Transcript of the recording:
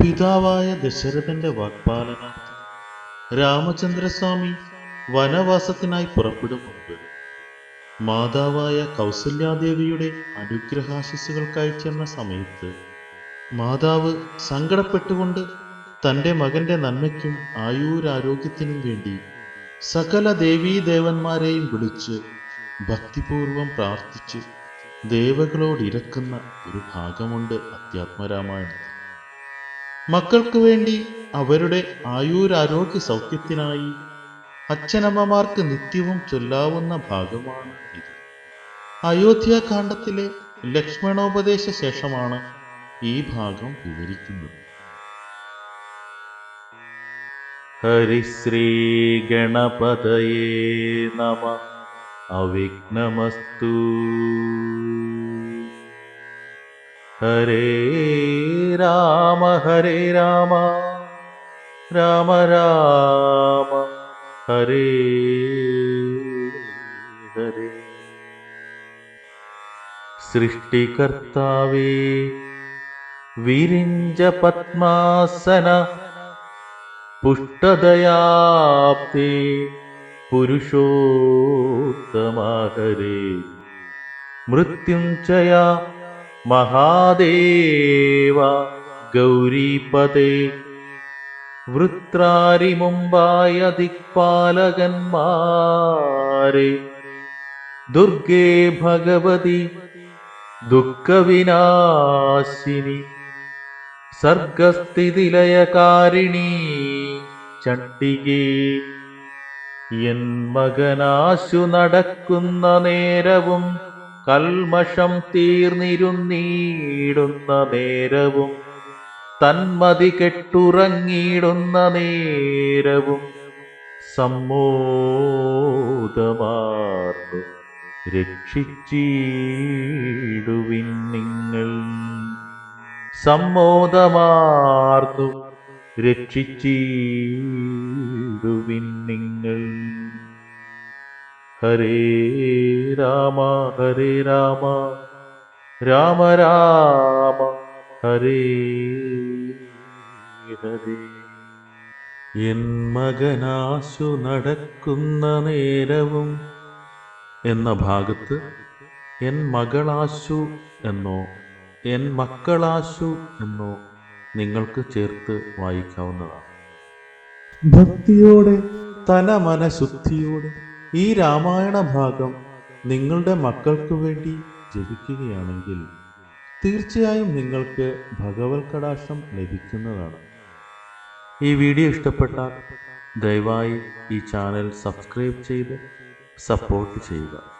പിതാവായ ദശരഥന്റെ വാഗ്പാലനാർത്ഥം രാമചന്ദ്രസ്വാമി വനവാസത്തിനായി പുറപ്പെടും മുൻപ് മാതാവായ കൗസല്യാദേവിയുടെ അനുഗ്രഹാശിസുകൾക്കായി ചെന്ന സമയത്ത് മാതാവ് സങ്കടപ്പെട്ടുകൊണ്ട് തന്റെ മകന്റെ നന്മയ്ക്കും ആയൂരാരോഗ്യത്തിനും വേണ്ടി സകല ദേവീദേവന്മാരെയും വിളിച്ച് ഭക്തിപൂർവം പ്രാർത്ഥിച്ച് ദേവകളോടിരക്കുന്ന ഒരു ഭാഗമുണ്ട് അധ്യാത്മരാമായണത്തിൽ മക്കൾക്ക് വേണ്ടി അവരുടെ ആയുരാരോഗ്യ സൗഖ്യത്തിനായി അച്ഛനമ്മമാർക്ക് നിത്യവും ചൊല്ലാവുന്ന ഭാഗമാണ് ഇത്. അയോധ്യാകാന്ഡത്തിലെ ലക്ഷ്മണോപദേശ ശേഷമാണ് ഈ ഭാഗം വിവരിക്കുന്നത്. ഹരിശ്രീ ഗണപതയേ നമ. अविघ्नमस्तु। हरे राम हरे राम राम राम हरे हरे। सृष्टिकर्तावे विरिञ्जपद्मासन पुष्टदयाप्ते പുരുഷോത്തമാഹരേ മൃത്യുഞ്ജയ മഹാദേവ ഗൗരീപതേ. വൃത്രാരി മുമ്പായ ദിക്പാലകന്മാരെ. ദുർഗേ ഭഗവതി ദുഃഖവിനാശിനി. സർഗസ്ഥിതിലയകാരിണീ ചണ്ഡികേ. എൻ മകനാശു നടക്കുന്ന നേരവും കൽമഷം തീർന്നിരുന്നീടുന്ന നേരവും തന്മതി കെട്ടുറങ്ങിയിടുന്ന നേരവും സമ്മോദമാർന്നു രക്ഷിച്ചിടുവിൻ നിങ്ങൾ. സമ്മോദമാർന്നു രക്ഷിച്ചിടുവിൻ നിങ്ങൾ? ഹരേ രാമ ഹരേ രാമ. രാമ രാമ ഹരേ ഹരേ. എൻ മകനാശു നടക്കുന്ന നേരവും എന്ന ഭാഗത്ത് എൻ മകളാശു എന്നോ എൻ മക്കളാശു എന്നോ നിങ്ങൾക്ക് ചേർത്ത് വായിക്കാവുന്നതാണ്. ഭക്തിയോടെ തന മനഃശുദ്ധിയോടെ ഈ രാമായണ ഭാഗം നിങ്ങളുടെ മക്കൾക്ക് വേണ്ടി ജപിക്കുകയാണെങ്കിൽ തീർച്ചയായും നിങ്ങൾക്ക് ഭഗവത് കടാക്ഷം ലഭിക്കുന്നതാണ്. ഈ വീഡിയോ ഇഷ്ടപ്പെട്ടാൽ ദയവായി ഈ ചാനൽ സബ്സ്ക്രൈബ് ചെയ്ത് സപ്പോർട്ട് ചെയ്യുക.